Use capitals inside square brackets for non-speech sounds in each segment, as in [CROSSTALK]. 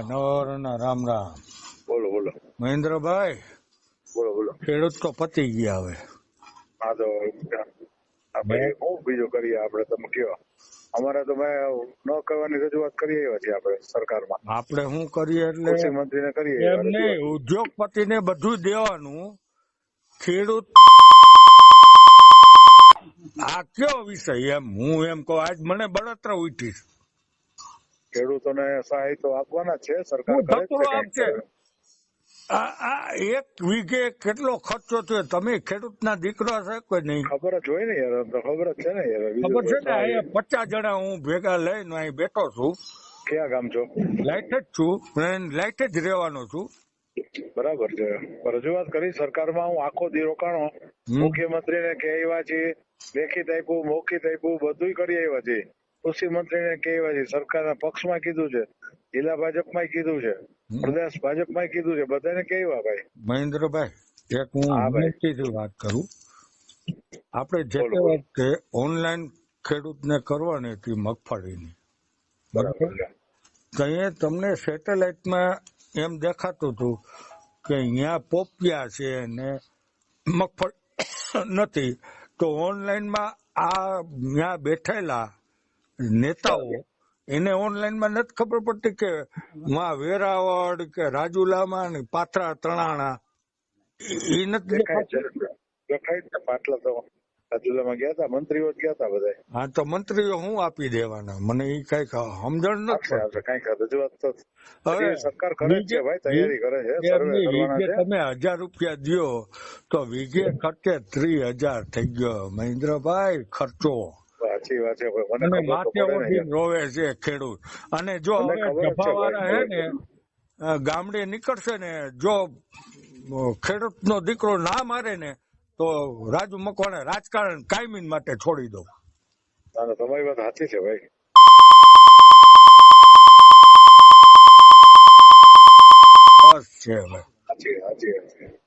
એ ના રામ રામ. બોલો બોલો. મહેન્દ્રભાઈ બોલો બોલો. ખેડૂત તો પતી ગયા હવે. હા તો આપણે હું? બીજું કરીએ આપણે તમે કયો? અમારે તો મેં ન કરવાની રજૂઆત કરી આવ્યા છીએ આપણે સરકારમાં. આપણે શું કરીએ કૃષિ એટલે મંત્રીને કરીએ એમ નહીં રજૂઆત. ઉદ્યોગપતિને બધું દેવાનું. ખેડૂત આ કયો વિષય? એમ હું એમ કહું આજ મને બળતરા ઉઠી. ખેડૂતોને સહાય તો આપવાના છે સરકાર આપશે. આ એક વીઘે કેટલો ખર્ચો થયો? તમે ખેડૂતના દીકરા છે કોઈ નહીં? ખબર જ હોય ને યાર ખબર જ છે ને યાર. ખબર છે ને અહીંયા પચાસ જણા હું ભેગા લઈને અહીં બેઠો છું. ક્યાં ગામ છો? લાઈટ જ છું લાઈટ જ રહેવાનો છું. બરાબર છે. રજૂઆત કરી સરકારમાં હું આખો દી રોકાણો. મુખ્યમંત્રીને કે આવ્યા છીએ લેખિત આપ્યું મૌખિત આપ્યું બધું કરી આવ્યા છીએ કૃષિ મંત્રીને કે આવ્યા છીએ સરકારના પક્ષમાં કીધું છે જિલ્લા ભાજપમાં કીધું છે. પ્રદેશ ભાજપમાં કીધું છે બધાને કહેવા ભાઈ. મહેન્દ્રભાઈ એક હું. વિનંતીથી વાત કરું. આપણે જે તે વખતે ઓનલાઈન ખેડૂતને કરવાની હતી મગફળીની બરાબર? અહીંયા તમને સેટેલાઇટમાં એમ દેખાતું હતું કે અહીંયા પોપિયા છે ને મગફળી [COUGHS] નથી. તો ઓનલાઈનમાં આ ત્યાં બેઠેલા નેતાઓ એને ઓનલાઈનમાં નથી ખબર પડતી કે માં વેરાવળ કે રાજુલામાં ને પાથરા તણાણા એ નથી દેખાય છે. દેખાતું દેખાય જ ને પાટલા તો રાજુલામાં ગયા હતા મંત્રીઓ ગયા હતા બધા હા તો મંત્રીઓ હું આપી દેવાના? મને એ કંઈક સમજણ નથી કંઈક રજૂઆત તો હવે સરકાર કરે ભાઈ તૈયારી છે. તમે હજાર રૂપિયા દો તો વીઘે ખર્ચે ત્રીસ હજાર થઈ ગયો. મહેન્દ્રભાઈ ખર્ચો. સાચી વાત છે. મને માથે રોવે છે ખેડૂત. અને જો હવે હે ને ગામડે નીકળશે ને જો ખેડૂતનો દીકરો ના મારે ને તો રાજુ મકવાણા રાજકારણ કાયમી માટે છોડી દો તમારી વાત સાચી છે ભાઈ. બસ છે હવે. સાચી સાચી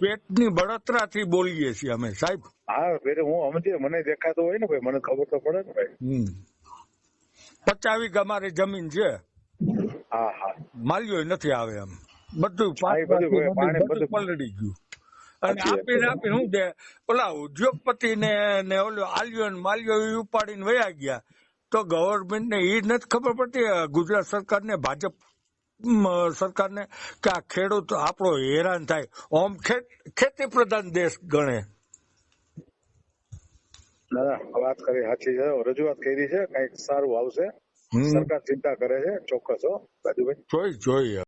પેટની બળતરાથી બોલીએ છીએ અમે સાહેબ. હા પેલે હું સમજે મને દેખાતો હોય ને ભાઈ મને ખબર તો પડે ને ભાઈ. પચાવી અમારી જમીન છે? હા હા. માલ્યો નથી આવે એમ. બધું બધું પલળી ગયું. અને આપીને આપીને શું દે ઓલા ઉદ્યોગપતિ ને ને ઓલો આલ્યો ને માલ્યો એ ઉપાડીને વયા ગયા. તો ગવર્મેન્ટ ને એ નથી ખબર પડતી ગુજરાત સરકાર ને ભાજપ સરકારને કે આ ખેડૂત આપણો હેરાન થાય. ઓમ ખેત- પ્રધાન દેશ ગણે. ના, વાત કરી સાચી છે. રજૂઆત કરી છે. કંઈક સારું આવશે. સરકાર ચિંતા કરે છે. ચોક્કસ હો રાજુભાઈ. જોઈ જોઈએ